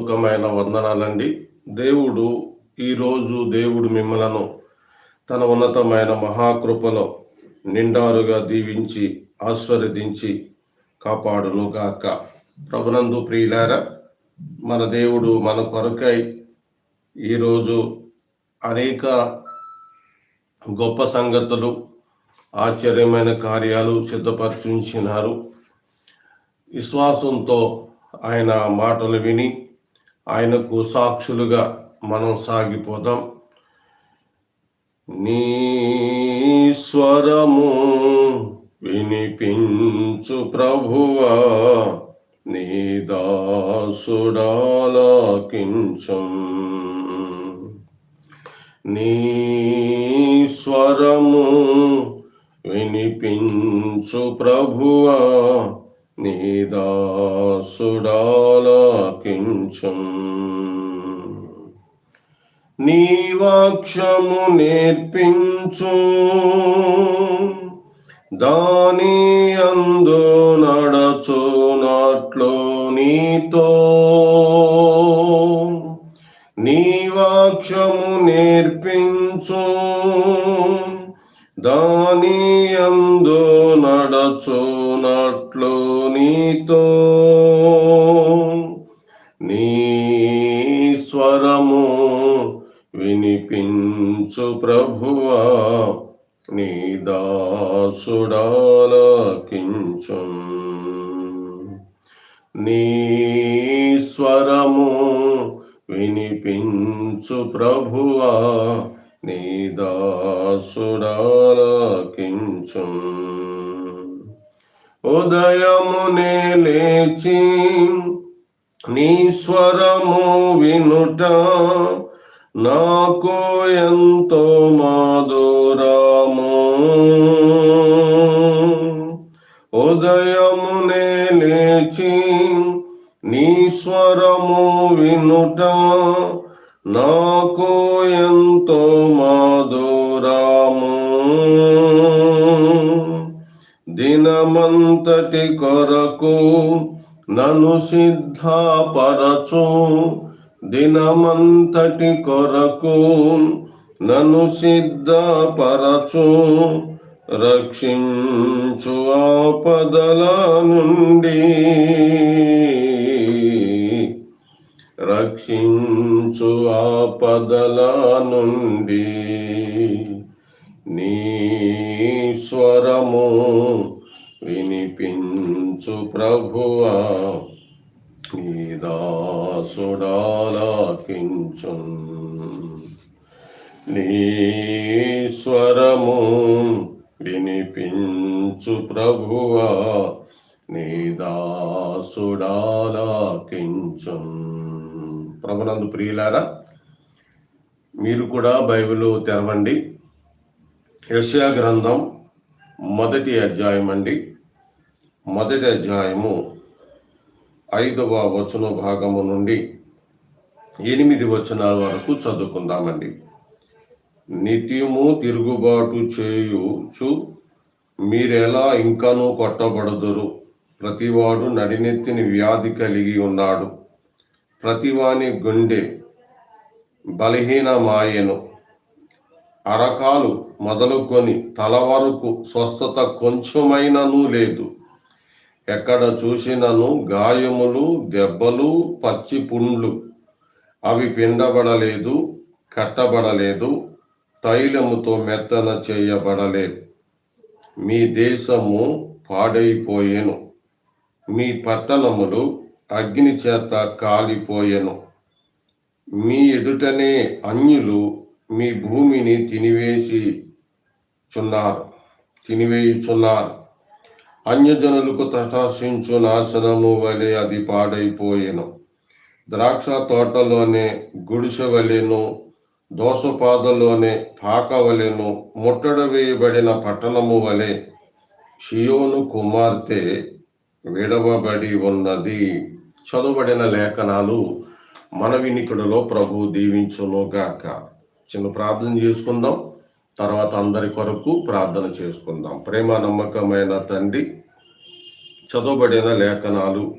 నమ్మకమైన వందనాలండి. దేవుడు ఈరోజు దేవుడు మిమ్మలను తన ఉన్నతమైన మహాకృపలో నిండారుగా దీవించి ఆస్వాదించి కాపాడును గాక. ప్రభునందు ప్రియులార మన దేవుడు మన కొరకై ఈరోజు అనేక గొప్ప సంగతులు ఆశ్చర్యమైన కార్యాలు సిద్ధపరచుంచినారు. విశ్వాసంతో ఆయన మాటలు విని ఆయనకు సాక్షులుగా మనం సాగిపోదాం. నీ స్వరము వినిపించు ప్రభువా నీ దాసుడాలకించు. నీ స్వరము వినిపించు ప్రభువా నీ దాసుడాలకించం నీ వాక్షము నేర్పించు. దాని అందు నడచునట్లు నీతో. నీ వాక్షము నేర్పించు. దాని అందు నడచో నీతో. నీ స్వరము వినిపించు ప్రభువా నీ దాసుడాలకించు. నీ స్వరము వినిపించు ప్రభువా నీ దాసుడాలకించు. ఉదయమునే లేచి నీ స్వరము వినుట నాకు ఎంతో మాధురము. ఉదయమునే లేచి నీ స్వరము వినుట నాకు ఎంతో మాధురము. దినమంతటి కొరకు నను సిద్ధపరచు. దినమంతటి కొరకు నను సిద్ధపరచు. రక్షించు ఆపదల నుండి. రక్షించు ఆపదల నుండి. నీ స్వరము వినిపించు ప్రభువా. నీ దాసుడాలకించు నీ స్వరము వినిపించు ప్రభువా. నీ దాసుడాలకించు ప్రభునందు ప్రియులారా మీరు కూడా బైబిల్ తెరవండి. యశయా గ్రంథం మొదటి అధ్యాయం అండి మొదటి అధ్యాయము ఐదవ వచన భాగము నుండి ఎనిమిది వచనాల వరకు చదువుకుందామండి. నిత్యము తిరుగుబాటు చేయుచు మీరెలా ఇంకనూ కొట్టబడదురు? ప్రతివాడు నడినెత్తిని వ్యాధి కలిగి ఉన్నాడు. ప్రతివాని గుండె బలహీనమాయెను. అరకాలు మొదలుకొని తల వరకు స్వస్థత కొంచెమైనను లేదు. ఎక్కడ చూసినను గాయములు దెబ్బలు పచ్చి పుండ్లు. అవి పిండబడలేదు కట్టబడలేదు తైలముతో మెత్తన చేయబడలేదు. మీ దేశము పాడైపోయేను. మీ పట్టణములు అగ్ని చేత కాలిపోయెను. మీ ఎదుటనే అన్యులు మీ భూమిని తినివేసి చున్నారు తినివేయుచున్నారు. అన్యజనులకు తటాశించు నాశనము వలె అది పాడైపోయేను. ద్రాక్ష తోటలోనే గుడిసె వలెను దోసపాదలోనే పాక వలెను ముట్టడ వేయబడిన పట్టణము వలె షియోను కుమార్తె విడవబడి ఉన్నది. చదువుబడిన లేఖనాలు మన వినికుడలో ప్రభు దీవించునుగాక. చిన్న ప్రార్థన చేసుకుందాం. తర్వాత అందరి కొరకు ప్రార్థన చేసుకుందాం. ప్రేమ నమ్మకమైన తండ్రి చదవబడిన లేఖనాలు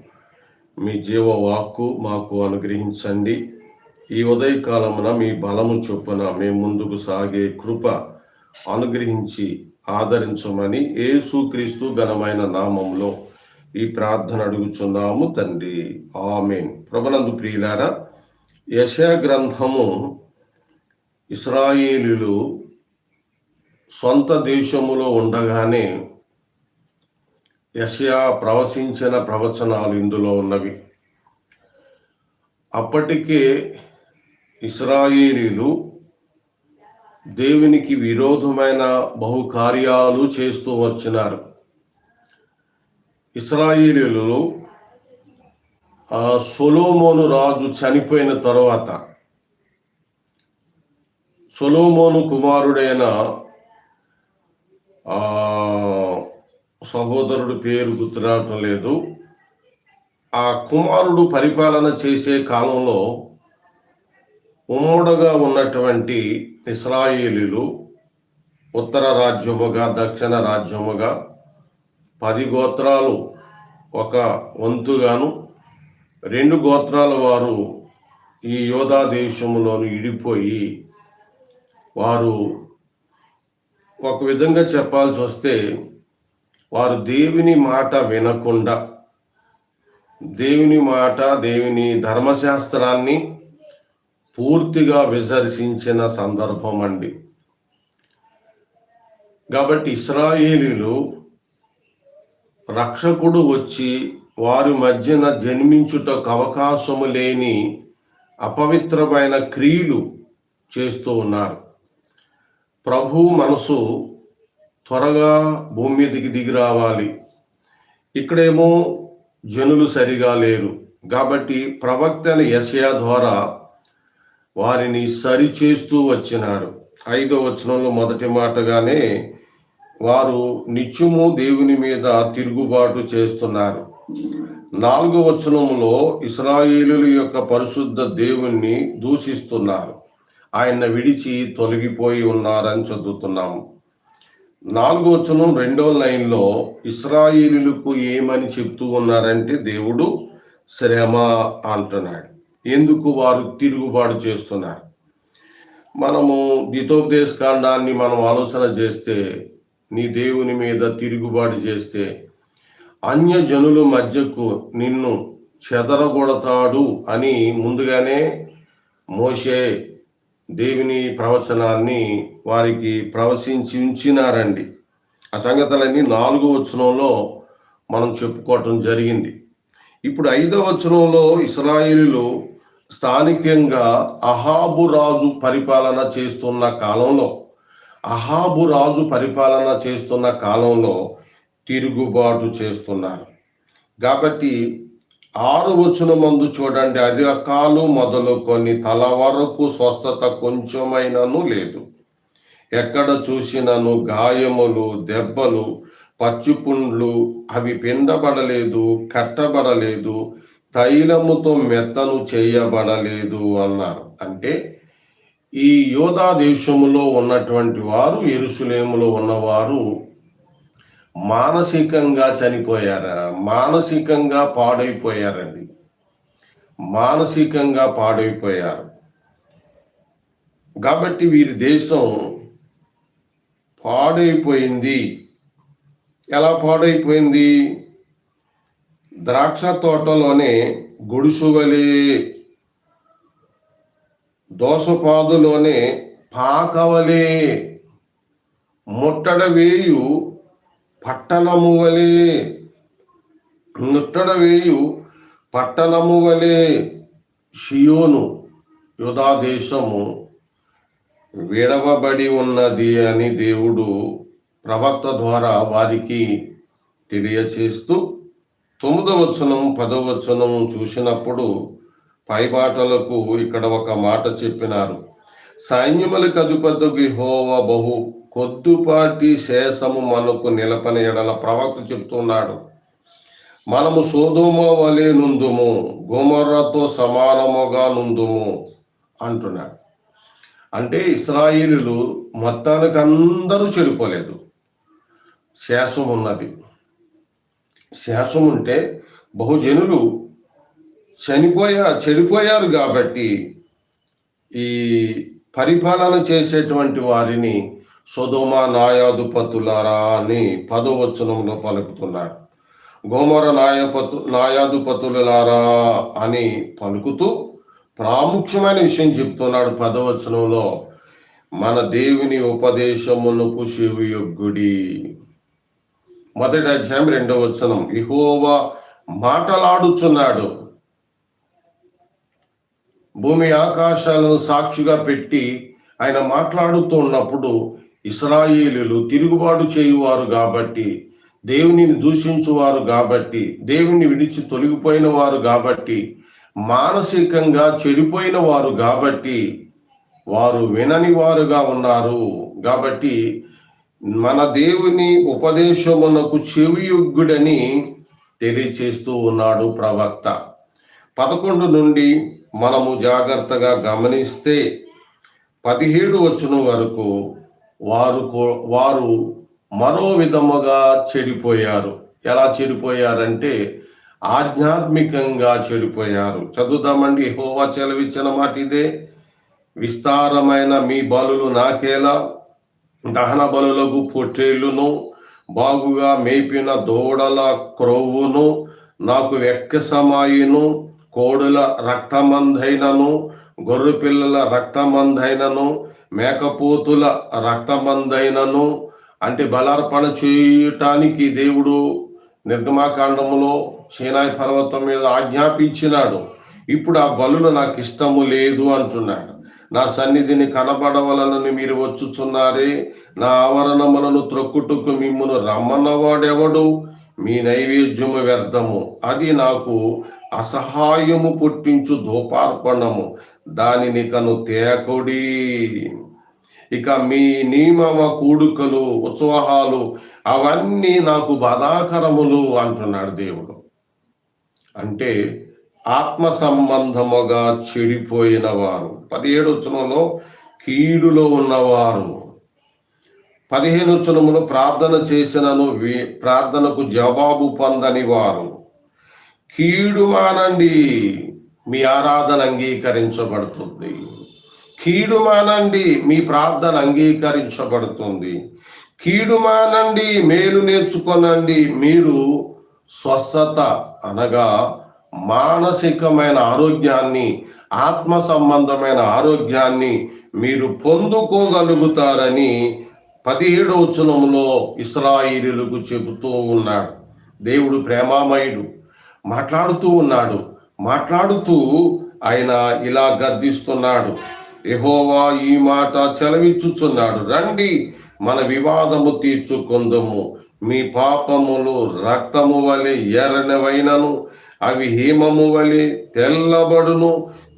మీ జీవ వాక్కు మాకు అనుగ్రహించండి. ఈ ఉదయకాలమున మీ బలము చొప్పున మేము ముందుకు సాగే కృప అనుగ్రహించి ఆదరించమని ఏసుక్రీస్తు ఘనమైన నామంలో ఈ ప్రార్థన అడుగుచున్నాము తండ్రి. ఆమెన్. ప్రభునందు ప్రియులారా యశా గ్రంథము ఇస్రాయేలీలు సొంత దేశములో ఉండగానే యషయా ప్రవశించిన ప్రవచనాలు ఇందులో ఉన్నవి. అప్పటికే ఇస్రాయేలీలు దేవునికి విరోధమైన బహుకార్యాలు చేస్తూ వచ్చినారు. ఇస్రాయేలీలు సొలోమోను రాజు చనిపోయిన తరువాత సొలోమోను కుమారుడైన ఆ సహోదరుడు పేరు గుర్తురావటం లేదు. ఆ కుమారుడు పరిపాలన చేసే కాలంలో ఉమ్మడిగా ఉన్నటువంటి ఇస్రాయేలీలు ఉత్తర రాజ్యముగా దక్షిణ రాజ్యముగా పది గోత్రాలు ఒక వంతుగాను రెండు గోత్రాల వారు ఈ యోధా దేశంలోను ఇడిపోయి వారు ఒక విధంగా చెప్పాల్సి వస్తే వారు దేవుని మాట వినకుండా దేవుని మాట దేవుని ధర్మశాస్త్రాన్ని పూర్తిగా విసర్శించిన సందర్భం అండి. కాబట్టి ఇస్రాయేలీలు రక్షకుడు వచ్చి వారి మధ్యన జన్మించుటకు అవకాశము లేని అపవిత్రమైన క్రియలు చేస్తూ ఉన్నారు. ప్రభు మనసు త్వరగా భూమి మీదకి దిగి రావాలి. ఇక్కడేమో జనులు సరిగా లేరు. కాబట్టి ప్రవక్తన యశయా ద్వారా వారిని సరిచేస్తూ వచ్చినారు. ఐదో వచనంలో మొదటి మాటగానే వారు నిత్యము దేవుని మీద తిరుగుబాటు చేస్తున్నారు. నాలుగో వచనంలో ఇస్రాయేలుల యొక్క పరిశుద్ధ దేవుణ్ణి దూషిస్తున్నారు. ఆయన విడిచి తొలగిపోయి ఉన్నారని చదువుతున్నాము. నాలుగో వచనం రెండో లైన్లో ఇస్రాయిలులకు ఏమని చెప్తూ ఉన్నారంటే దేవుడు శ్రమ అంటున్నాడు. ఎందుకు వారు తిరుగుబాటు చేస్తున్నారు? మనము దితోపదేశ కాండాన్ని మనం ఆలోచన చేస్తే నీ దేవుని మీద తిరుగుబాటు చేస్తే అన్య జనుల మధ్యకు నిన్ను చెదరగొడతాడు అని ముందుగానే మోషే దేవుని ప్రవచనాన్ని వారికి ప్రవశించి ఉంచినారండి. ఆ సంగతులన్నీ నాలుగో వచనంలో మనం చెప్పుకోవటం జరిగింది. ఇప్పుడు ఐదో వచనంలో ఇస్రాయేలీలు స్థానికంగా అహాబు రాజు పరిపాలన చేస్తున్న కాలంలో అహాబు రాజు పరిపాలన చేస్తున్న కాలంలో తిరుగుబాటు చేస్తున్నారు. కాబట్టి ఆరు వచన మందు చూడండి. అరికాలు మొదలుకొని తల వరకు స్వస్థత కొంచెమైనను లేదు. ఎక్కడ చూసినను గాయములు దెబ్బలు పచ్చిపుండ్లు అవి పిండబడలేదు కట్టబడలేదు తైలముతో మెత్తను చేయబడలేదు అన్నారు. అంటే ఈ యోధా దేశములో ఉన్నటువంటి వారు ఎరుసలేములో ఉన్నవారు మానసికంగా చనిపోయారా? మానసికంగా పాడైపోయారండి. మానసికంగా పాడైపోయారు. కాబట్టి వీరి దేశం పాడైపోయింది. ఎలా పాడైపోయింది? ద్రాక్ష తోటలోనే గుడుసువలే దోసపాదులోనే పాకవలే ముట్టడ వేయు పట్టణము వలె ముట్టడ వేయు పట్టణము వలె షియోను యుధాదేశము విడవబడి ఉన్నది అని దేవుడు ప్రవక్త ద్వారా వారికి తెలియచేస్తూ తొమ్మిదవచనం వచనం చూసినప్పుడు పైబాటలకు ఇక్కడ ఒక మాట చెప్పినారు. సైన్యములకు అధిపతి గృహోవ బహు కొద్దుపాటి శేషము మనకు నిలపని ఎడల ప్రవక్త చెప్తున్నాడు. మనము సోదోమ వలె నుందుము గుమర్రతో సమానముగా నుందుము అంటున్నాడు. అంటే ఇస్రాయిలు మొత్తానికి అందరూ చెడిపోలేదు. శేషం ఉన్నది. శేషం ఉంటే బహుజనులు చనిపోయా చెడిపోయారు కాబట్టి ఈ పరిపాలన చేసేటువంటి వారిని సుధుమ నాయాధిపతులారా అని పదవచనంలో పలుకుతున్నాడు. గోమర నాయపతు నాయాధిపతులారా అని పలుకుతూ ప్రాముఖ్యమైన విషయం చెప్తున్నాడు పదవచనంలో మన దేవుని ఉపదేశమునకు శివయోగ్గుడి. మొదటి అధ్యాయం రెండవ వచనం. ఇహోవా మాటలాడుచున్నాడు. భూమి ఆకాశాలను సాక్షిగా పెట్టి ఆయన మాట్లాడుతూ ఉన్నప్పుడు ఇస్రాయేలీలు తిరుగుబాటు చేయువారు కాబట్టి దేవునిని దూషించువారు కాబట్టి దేవుని విడిచి తొలగిపోయిన వారు కాబట్టి మానసికంగా చెడిపోయిన వారు కాబట్టి వారు వినని వారుగా ఉన్నారు కాబట్టి మన దేవుని ఉపదేశమునకు చెవియుగ్గుడని తెలియచేస్తూ ఉన్నాడు ప్రవక్త. పదకొండు నుండి మనము జాగ్రత్తగా గమనిస్తే పదిహేడు వచనం వరకు వారు కో- వారు మరో విధముగా చెడిపోయారు. ఎలా చెడిపోయారంటే ఆధ్యాత్మికంగా చెడిపోయారు. చదువుదామండి హోవా చెలవిచ్చిన మాట ఇదే. విస్తారమైన మీ బలులు నాకేలా? దహన బలులకు పొట్టేళ్ళును బాగుగా మేపిన దూడల క్రొవ్వును నాకు వెక్కసమాయిను కోడుల రక్తమందైనను గొర్రె పిల్లల రక్తమందైనను మేకపోతుల రక్తమందైనను అంటే బలార్పణ చేయటానికి దేవుడు నిర్గమాకాండములో సేనాయి పర్వతం మీద ఆజ్ఞాపించినాడు. ఇప్పుడు ఆ బలులు నాకు ఇష్టము లేదు అంటున్నాడు. నా సన్నిధిని కనబడవలనని మీరు వచ్చుచున్నారే. నా ఆవరణములను త్రొక్కుటకు మిమ్మను రమ్మన్నవాడెవడు? మీ నైవేద్యము వ్యర్థము. అది నాకు అసహాయము పుట్టించు ధూపార్పణము దానిని కను తేకుడి ఇక మీ నియమమ కూడుకలు ఉత్సాహాలు అవన్నీ నాకు బాధాకరములు అంటున్నాడు దేవుడు. అంటే ఆత్మ సంబంధముగా చెడిపోయిన వారు. పదిహేడు వచనంలో కీడులో ఉన్నవారు. పదిహేను వచనములో ప్రార్థన చేసినను ప్రార్థనకు జవాబు పొందని వారు. కీడు మానండి. మీ ఆరాధన అంగీకరించబడుతుంది. కీడు మానండి మీ ప్రార్థన అంగీకరించబడుతుంది. కీడు మానండి మేలు నేర్చుకొనండి మీరు స్వస్థత అనగా మానసికమైన ఆరోగ్యాన్ని ఆత్మ సంబంధమైన ఆరోగ్యాన్ని మీరు పొందుకోగలుగుతారని పదిహేడవ వచనంలో ఇస్రాయిలులకు చెబుతూ ఉన్నాడు. దేవుడు ప్రేమామయుడు. మాట్లాడుతూ ఉన్నాడు. మాట్లాడుతూ ఆయన ఇలా గద్దిస్తున్నాడు. ఎహోవా ఈ మాట చెలవిచ్చుచున్నాడు. రండి మన వివాదము తీర్చుకుందము. మీ పాపములు రక్తము వలె ఎర్రనివైనను అవి హేమము వలె తెల్లబడును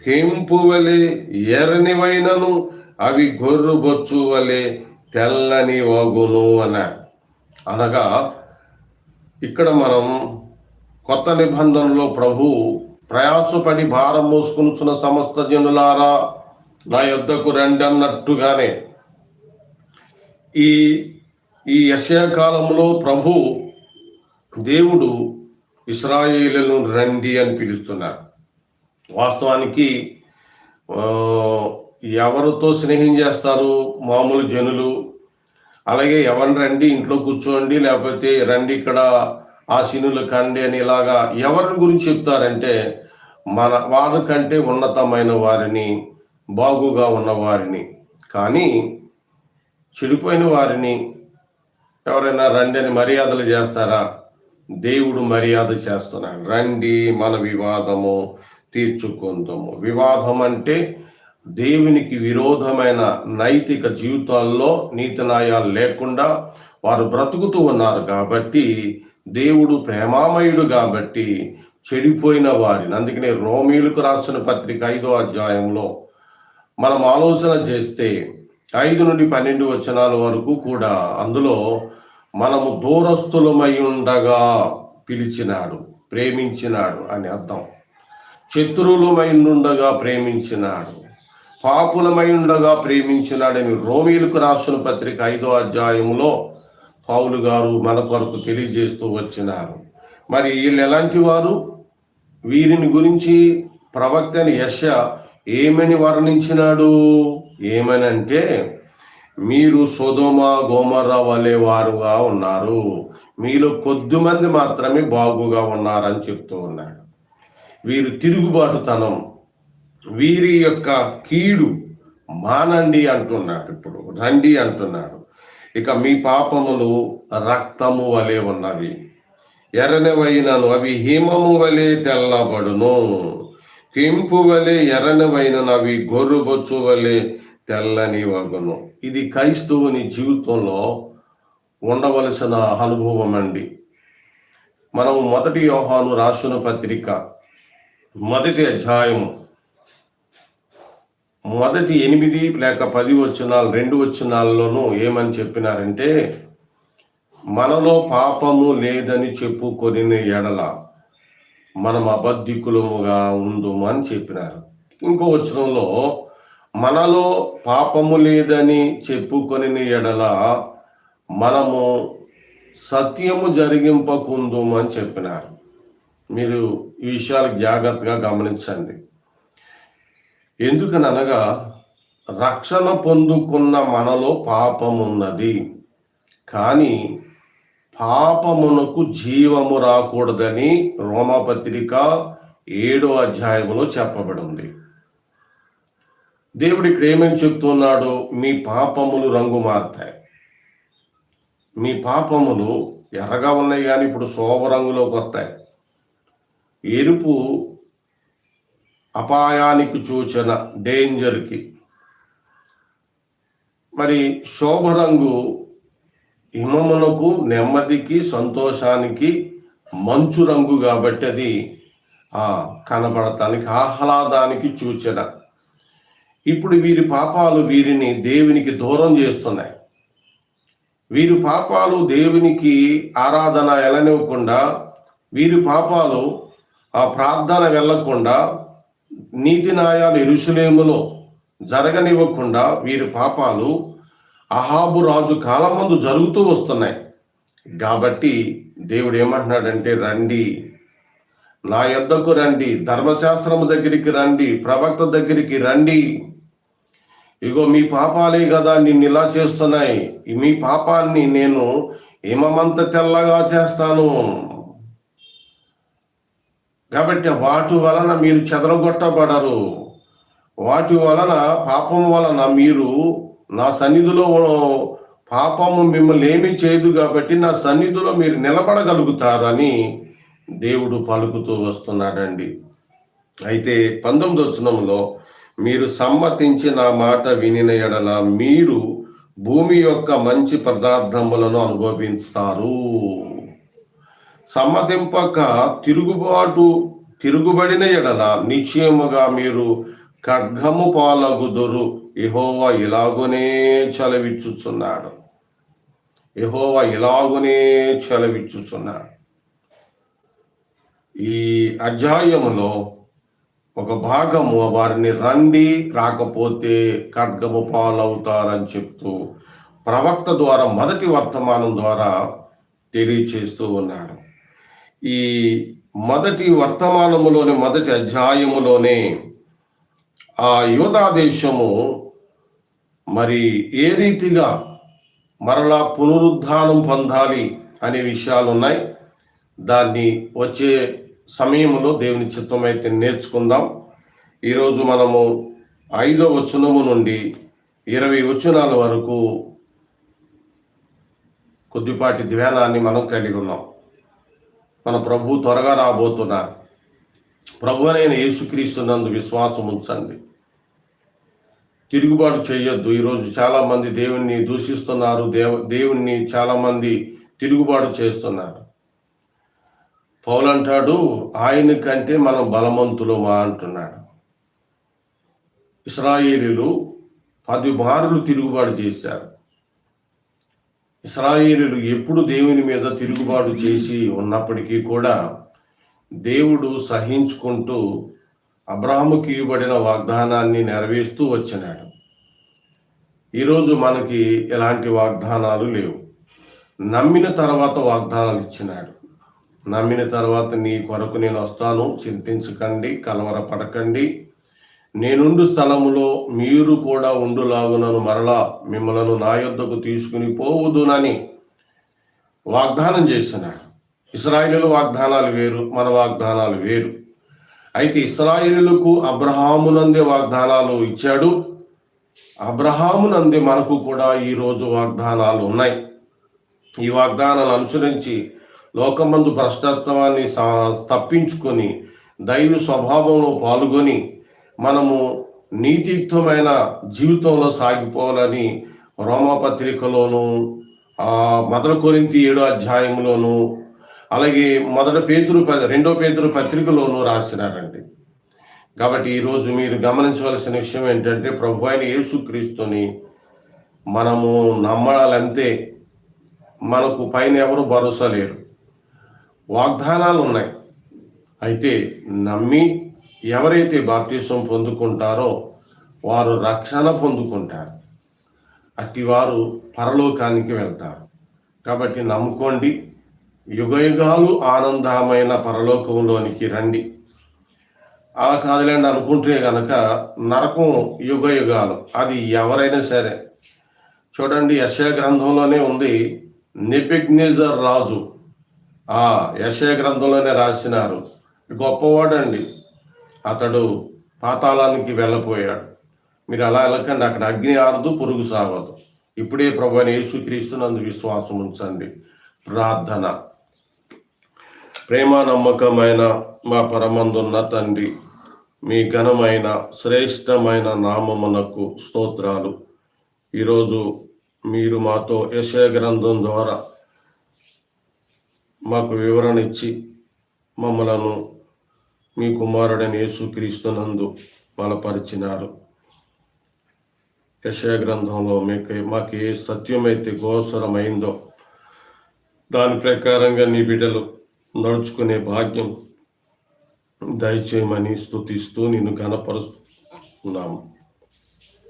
కెంపు వలె ఎర్రనివైనను అవి గొర్రు బొచ్చు వలె తెల్లని వగును అన. అనగా ఇక్కడ మనం కొత్త నిబంధనలో ప్రభు ప్రయాసపడి భారం మోసుకుంటున్న సమస్త జనులారా నా యొద్దకు రండి అన్నట్టుగానే ఈ ఈ యశయ కాలంలో ప్రభు దేవుడు ఇస్రాయేలను రండి అని పిలుస్తున్నారు. వాస్తవానికి ఎవరితో స్నేహం చేస్తారు మామూలు జనులు? అలాగే ఎవరిని రండి ఇంట్లో కూర్చోండి లేకపోతే రండి ఇక్కడ ఆ ఆశీనులు కండి అని ఇలాగా ఎవరిని గురించి చెప్తారంటే మన వారికంటే ఉన్నతమైన వారిని బాగుగా ఉన్నవారిని కానీ చెడిపోయిన వారిని ఎవరైనా రండి అని మర్యాదలు చేస్తారా? దేవుడు మర్యాద చేస్తున్నాడు. రండి మన వివాదము తీర్చుకుందాము. వివాదం అంటే దేవునికి విరోధమైన నైతిక జీవితాల్లో నీతి న్యాయాలు లేకుండా వారు బ్రతుకుతూ ఉన్నారు కాబట్టి దేవుడు ప్రేమామయుడు కాబట్టి చెడిపోయిన వారిని. అందుకనే రోమీలకు రాసిన పత్రిక ఐదో అధ్యాయంలో మనం ఆలోచన చేస్తే ఐదు నుండి పన్నెండు వచనాల వరకు కూడా అందులో మనము దూరస్తులమై ఉండగా పిలిచినాడు ప్రేమించినాడు అని అర్థం. శత్రువులమై ఉండగా ప్రేమించినాడు పాపులమై ఉండగా ప్రేమించినాడని రోమీలకు రాసిన పత్రిక ఐదో అధ్యాయంలో పావులు గారు మన కొరకు తెలియజేస్తూ వచ్చినారు. మరి వీళ్ళు ఎలాంటి వారు? వీరిని గురించి ప్రవక్త యశ ఏమని వర్ణించినాడు? ఏమనంటే మీరు సొదోమ గోమర్ర వలె వారుగా ఉన్నారు. మీలో కొద్ది మంది మాత్రమే బాగుగా ఉన్నారని చెప్తూ ఉన్నాడు. వీరు తిరుగుబాటుతనం వీరి యొక్క కీడు మానండి అంటున్నాడు. ఇప్పుడు రండి అంటున్నాడు. ఇక మీ పాపములు రక్తము వలె ఉన్నవి. ఎర్రనివైనను అవి హిమము వలె తెల్లబడును. కెంపు వలె ఎర్రనివైనను అవి గొర్రుబొచ్చు వలె తెల్లని వగును ఇది క్రైస్తవుని జీవితంలో ఉండవలసిన అనుభవం అండి మనం మొదటి యోహాను రాసిన పత్రిక మొదటి అధ్యాయము మొదటి ఎనిమిది లేక పది వచనాలు రెండు వచనాల్లోనూ ఏమని చెప్పినారంటే మనలో పాపము లేదని చెప్పుకొని ఎడల మనం అబద్ధికులముగా ఉందుము అని చెప్పినారు. ఇంకో వచనంలో మనలో పాపము లేదని చెప్పుకొని ఎడల మనము సత్యము జరిగింపకుందుము అని చెప్పినారు. మీరు ఈ విషయాలు జాగ్రత్తగా గమనించండి. ఎందుకనగా రక్షణ పొందుకున్న మనలో పాపమున్నది. కానీ పాపమునకు జీవము రాకూడదని రోమపత్రిక ఏడో అధ్యాయములో చెప్పబడింది. దేవుడు ఇక్కడ ఏమేమి చెప్తున్నాడు? మీ పాపములు రంగు మారుతాయి. మీ పాపములు ఎర్రగా ఉన్నాయి కానీ ఇప్పుడు శోభ రంగులోకి వస్తాయి. ఎరుపు అపాయానికి సూచన డేంజర్కి మరి శోభ రంగు హిమమునకు నెమ్మదికి సంతోషానికి మంచు రంగు కాబట్టి అది కనబడటానికి ఆహ్లాదానికి సూచన ఇప్పుడు వీరి పాపాలు వీరిని దేవునికి దూరం చేస్తున్నాయి. వీరి పాపాలు దేవునికి ఆరాధన ఎలనివ్వకుండా వీరి పాపాలు ఆ ప్రార్థన వెళ్ళకుండా నీతి న్యాయాలు ఇరుషులేములో జరగనివ్వకుండా వీరి పాపాలు అహాబు రాజు కాలమందు జరుగుతూ వస్తున్నాయి. కాబట్టి దేవుడు ఏమంటున్నాడంటే రండి నా యొద్దకు రండి ధర్మశాస్త్రము దగ్గరికి రండి ప్రవక్త దగ్గరికి రండి. ఇగో మీ పాపాలే కదా నిన్ను ఇలా చేస్తున్నాయి. మీ పాపాన్ని నేను హిమమంత తెల్లగా చేస్తాను. కాబట్టి వాటి వలన మీరు చెదరగొట్టబడరు. వాటి వలన పాపం వలన మీరు నా సన్నిధిలో పాపము మిమ్మల్ని ఏమీ చేయదు కాబట్టి నా సన్నిధిలో మీరు నిలబడగలుగుతారని దేవుడు పలుకుతూ వస్తున్నాడండి. అయితే పంతొమ్మిది వచనంలో మీరు సమ్మతించి నా మాట వినిన ఎడల మీరు భూమి యొక్క మంచి పదార్థములను అనుభవిస్తారు సమ్మతింపక తిరుగుబాటు తిరుగుబడిన ఎడల నిశ్చయముగా మీరు ఖడ్గము పాలగుదురు. యహోవా ఇలాగునే చలవిచ్చుచున్నాడు. యహోవా ఇలాగునే చలవిచ్చుచున్నాడు. ఈ అధ్యాయములో ఒక భాగము వారిని రండి రాకపోతే ఖడ్గము పాలవుతారని చెప్తూ ప్రవక్త ద్వారా మొదటి వర్తమానం ద్వారా తెలియచేస్తూ ఉన్నాడు. ఈ మొదటి వర్తమానములోని మొదటి అధ్యాయములోనే ఆ యోధా దేశము మరి ఏ రీతిగా మరలా పునరుద్ధానం పొందాలి అనే విషయాలు ఉన్నాయి దాన్ని వచ్చే సమయంలో దేవుని చిత్తమైతే నేర్చుకుందాం. ఈరోజు మనము ఐదో వచనము నుండి ఇరవై వచనాల వరకు కొద్దిపాటి ధ్యానాన్ని మనం కలిగి ఉన్నాం. మన ప్రభు త్వరగా రాబోతున్నారు ప్రభు అయిన యేసుక్రీస్తున్నందు విశ్వాసం ఉంచండి. తిరుగుబాటు చేయొద్దు. ఈరోజు చాలామంది దేవుణ్ణి దూషిస్తున్నారు. దేవ దేవుణ్ణి చాలామంది తిరుగుబాటు చేస్తున్నారు. పౌలంటాడు ఆయన కంటే మనం బలవంతులమా? అంటున్నాడు. ఇస్రాయేలీలు పది మారులు తిరుగుబాటు చేశారు. ఇస్రాయేలు ఎప్పుడు దేవుని మీద తిరుగుబాటు చేసి ఉన్నప్పటికీ కూడా దేవుడు సహించుకుంటూ అబ్రాహముకి ఇవ్వబడిన వాగ్దానాన్ని నెరవేరుస్తూ వచ్చినాడు. ఈరోజు మనకి ఎలాంటి వాగ్దానాలు లేవు. నమ్మిన తర్వాత వాగ్దానాలు ఇచ్చినాడు. నమ్మిన తర్వాత నీ కొరకు నేను వస్తాను చింతించకండి కలవరపడకండి నేనుండు స్థలములో మీరు కూడా ఉండులాగునను మరలా మిమ్మలను నా యొద్దకు తీసుకుని పోవుదునని వాగ్దానం చేస్తున్నారు ఇస్రాయిలు వాగ్దానాలు వేరు మన వాగ్దానాలు వేరు. అయితే ఇస్రాయిలులకు అబ్రహామునందే వాగ్దానాలు ఇచ్చాడు. అబ్రహామునందే మనకు కూడా ఈరోజు వాగ్దానాలు ఉన్నాయి. ఈ వాగ్దానాలు అనుసరించి లోకమందు భ్రష్టత్వాన్ని తప్పించుకొని దైవ స్వభావంలో పాల్గొని మనము నీతియుక్తమైన జీవితంలో సాగిపోవాలని రోమపత్రికలోను మొదల కొరింతి ఏడో అధ్యాయంలోను అలాగే మొదట పేతురు రెండో పేతురు పత్రికలోను రాసినారండి. కాబట్టి ఈరోజు మీరు గమనించవలసిన విషయం ఏంటంటే ప్రభు అయిన యేసుక్రీస్తుని మనము నమ్మాలంతే మనకు పైన ఎవరు భరోసా లేరు. వాగ్దానాలు ఉన్నాయి అయితే నమ్మి ఎవరైతే బాప్తీసం పొందుకుంటారో వారు రక్షణ పొందుకుంటారు. అట్టివారు పరలోకానికి వెళ్తారు. కాబట్టి నమ్ముకోండి. యుగయుగాలు ఆనందమైన పరలోకంలోనికి రండి. అలా కాదులేండి అనుకుంటే గనక నరకం యుగయుగాలు. అది ఎవరైనా సరే. చూడండి యశయ గ్రంథంలోనే ఉంది నిపిగ్నేజర్ రాజు. ఆ యశయ గ్రంథంలోనే రాసినారు. గొప్పవాడండి. అతడు పాతాళానికి వెళ్ళపోయాడు. మీరు అలా వెళ్ళకండి అక్కడ అగ్ని ఆరదు పురుగు సాగదు. ఇప్పుడే ప్రభు అని యేసుక్రీస్తునందు విశ్వాసం ఉంచండి. ప్రార్థన. ప్రేమ నమ్మకమైన మా పరమందున్న తండ్రి మీ ఘనమైన శ్రేష్టమైన నామమునకు స్తోత్రాలు. ఈరోజు మీరు మాతో యశయ గ్రంథం ద్వారా మాకు వివరణ ఇచ్చి మమ్మలను మీ కుమారుడని యేసుక్రీస్తునందు బలపరిచినారు. యశయ గ్రంథంలో మీకు మాకు ఏ సత్యమైతే గోసరమైందో దాని ప్రకారంగా నీ బిడ్డలు నడుచుకునే భాగ్యం దయచేయమని స్థుతిస్తూ నిన్ను ఘనపరుస్తున్నాము.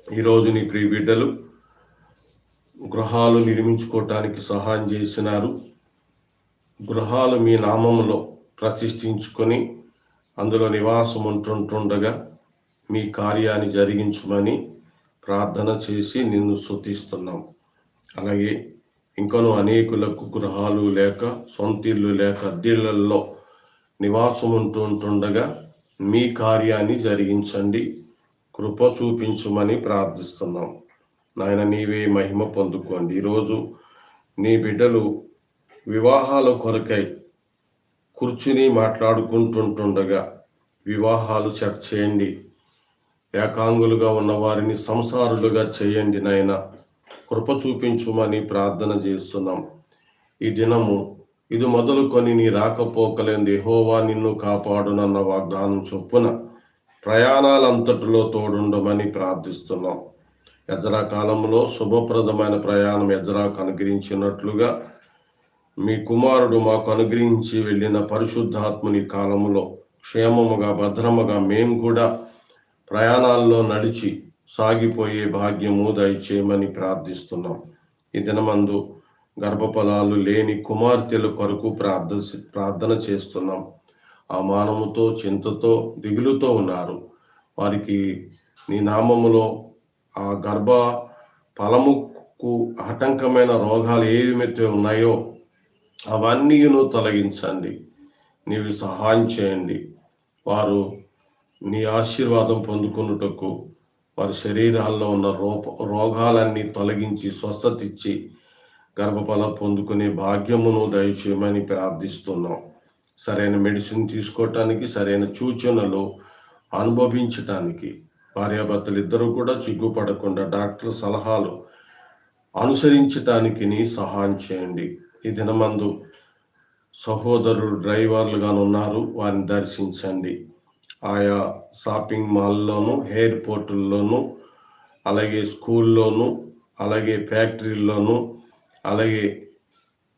ఈరోజు నీ ప్రియ బిడ్డలు గృహాలు నిర్మించుకోవటానికి సహాయం చేసినారు. గృహాలు మీ నామంలో ప్రతిష్ఠించుకొని అందులో నివాసం ఉంటుంటుండగా మీ కార్యాన్ని జరిగించమని ప్రార్థన చేసి నిన్ను శృతిస్తున్నాం అలాగే ఇంకను అనేకులకు గృహాలు లేక సొంతిల్లు లేక అద్దెళ్ళలో నివాసం ఉంటుంటుండగా మీ కార్యాన్ని జరిగించండి. కృప చూపించమని ప్రార్థిస్తున్నాం. నాయన నీవే మహిమ పొందుకోండి. ఈరోజు నీ బిడ్డలు వివాహాల కొరకై కూర్చుని మాట్లాడుకుంటుంటుండగా వివాహాలు సెట్ చేయండి. ఏకాంగులుగా ఉన్న వారిని సంసారులుగా చేయండి నాయన. కృప చూపించుమని ప్రార్థన చేస్తున్నాం. ఈ దినము ఇది మొదలుకొని నీ రాకపోకలేని దేహోవా నిన్ను కాపాడునన్న వాగ్దానం చొప్పున ప్రయాణాలంతటిలో తోడుండమని ప్రార్థిస్తున్నాం. ఎజరా కాలంలో శుభప్రదమైన ప్రయాణం ఎజరాకు అనుగ్రహించినట్లుగా మీ కుమారుడు మాకు అనుగ్రహించి వెళ్ళిన పరిశుద్ధాత్ముని కాలంలో క్షేమముగా భద్రముగా మేము కూడా ప్రయాణాల్లో నడిచి సాగిపోయే భాగ్యము దయచేయమని ప్రార్థిస్తున్నాం. ఈ దినమందు గర్భఫలాలు లేని కుమార్తెల కొరకు ప్రార్థ ప్రార్థన చేస్తున్నాం. ఆ మానముతో చింతతో దిగులుతో ఉన్నారు. వారికి నీ నామములో ఆ గర్భ ఫలముకు ఆటంకమైన రోగాలు ఏమైతే ఉన్నాయో అవన్నీను తొలగించండి. నీవు సహాయం చేయండి. వారు నీ ఆశీర్వాదం పొందుకున్నటకు వారి శరీరాల్లో ఉన్న రోప రోగాలన్నీ తొలగించి స్వస్థత ఇచ్చి గర్భఫలం పొందుకునే భాగ్యమును దయచేయమని ప్రార్థిస్తున్నాం. సరైన మెడిసిన్ తీసుకోవటానికి సరైన సూచనలు అనుభవించటానికి భార్యాభర్తలు ఇద్దరు కూడా చిగ్గుపడకుండా డాక్టర్ సలహాలు అనుసరించటానికి సహాయం చేయండి. ఈ దినమందు సహోదరులు డ్రైవర్లుగాను ఉన్నారు. వారిని దర్శించండి. ఆయా షాపింగ్ మాల్లోను ఎయిర్పోర్టుల్లోనూ అలాగే స్కూల్లోనూ అలాగే ఫ్యాక్టరీల్లోనూ అలాగే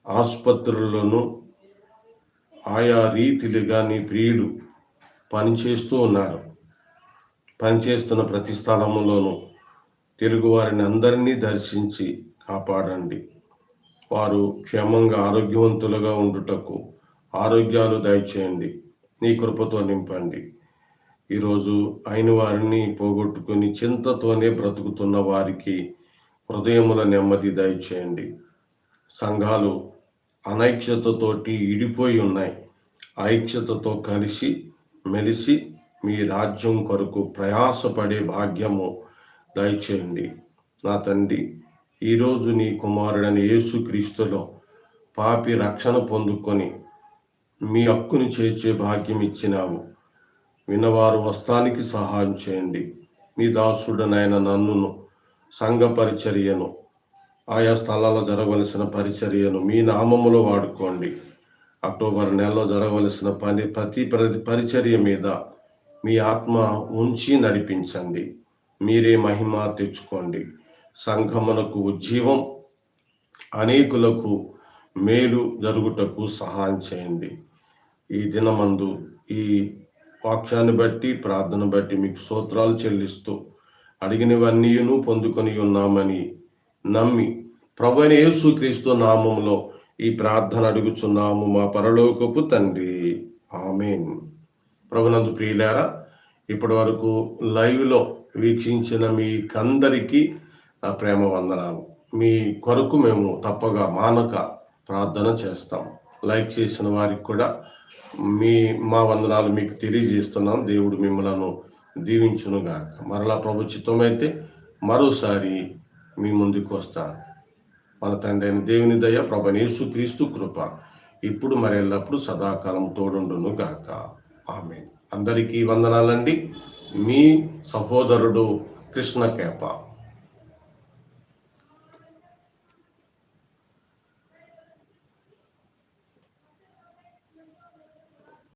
ఆసుపత్రుల్లోనూ ఆయా రీతిలుగా నీ ప్రియులు పనిచేస్తూ ఉన్నారు. పనిచేస్తున్న ప్రతి స్థలంలోనూ తెలుగు వారిని అందరినీ దర్శించి కాపాడండి. వారు క్షేమంగా ఆరోగ్యవంతులుగా ఉండుటకు ఆరోగ్యాలు దయచేయండి. నీ కృపతో నింపండి. ఈరోజు అయిన వారిని పోగొట్టుకుని చింతతోనే బ్రతుకుతున్న వారికి హృదయముల నెమ్మది దయచేయండి. సంఘాలు అనైక్యతతోటి ఇడిపోయి ఉన్నాయి. ఐక్యతతో కలిసి మెలిసి మీ రాజ్యం కొరకు ప్రయాసపడే భాగ్యము దయచేయండి. నా తండ్రి ఈరోజు నీ కుమారుడని యేసుక్రీస్తులో పాపి రక్షణ పొందుకొని మీ హక్కుని చేర్చే భాగ్యం ఇచ్చినావు. వినవారు వస్తానికి సహాయం చేయండి. మీ దాసుడనైన నన్నును సంఘ పరిచర్యను ఆయా స్థలాల్లో జరగవలసిన పరిచర్యను మీ నామములో వాడుకోండి. అక్టోబర్ నెలలో జరగవలసిన పని ప్రతి ప్రతి పరిచర్య మీద మీ ఆత్మ ఉంచి నడిపించండి. మీరే మహిమ తెచ్చుకోండి. సంఘమునకు ఉజ్జీవం అనేకులకు మేలు జరుగుటకు సహాయం చేయండి. ఈ దినమందు ఈ వాక్యాన్ని బట్టి ప్రార్థన బట్టి మీకు సూత్రాలు చెల్లిస్తూ అడిగినవన్నీయును పొందుకొని ఉన్నామని నమ్మి ప్రభు యేసుక్రీస్తు నామంలో ఈ ప్రార్థన అడుగుచున్నాము మా పరలోకపు తండ్రి. ఆమెన్. ప్రభునందు ప్రియులారా ఇప్పటి వరకు లైవ్లో వీక్షించిన మీకందరికీ నా ప్రేమ వందనాలు. మీ కొరకు మేము తప్పగా మానక ప్రార్థన చేస్తాం. లైక్ చేసిన వారికి కూడా మీ మా వందనాలు మీకు తెలియజేస్తున్నాం. దేవుడు మిమ్మలను దీవించును గాక మరలా ప్రభు అయితే మరోసారి మీ ముందుకు వస్తాను మన తండ్రి అయిన దేవుని దయ ప్రభనేసు క్రీస్తు కృప ఇప్పుడు మరెల్లప్పుడు సదాకాలం తోడుండును గాక ఆమె అందరికీ వందనాలండి. మీ సహోదరుడు కృష్ణ కేప.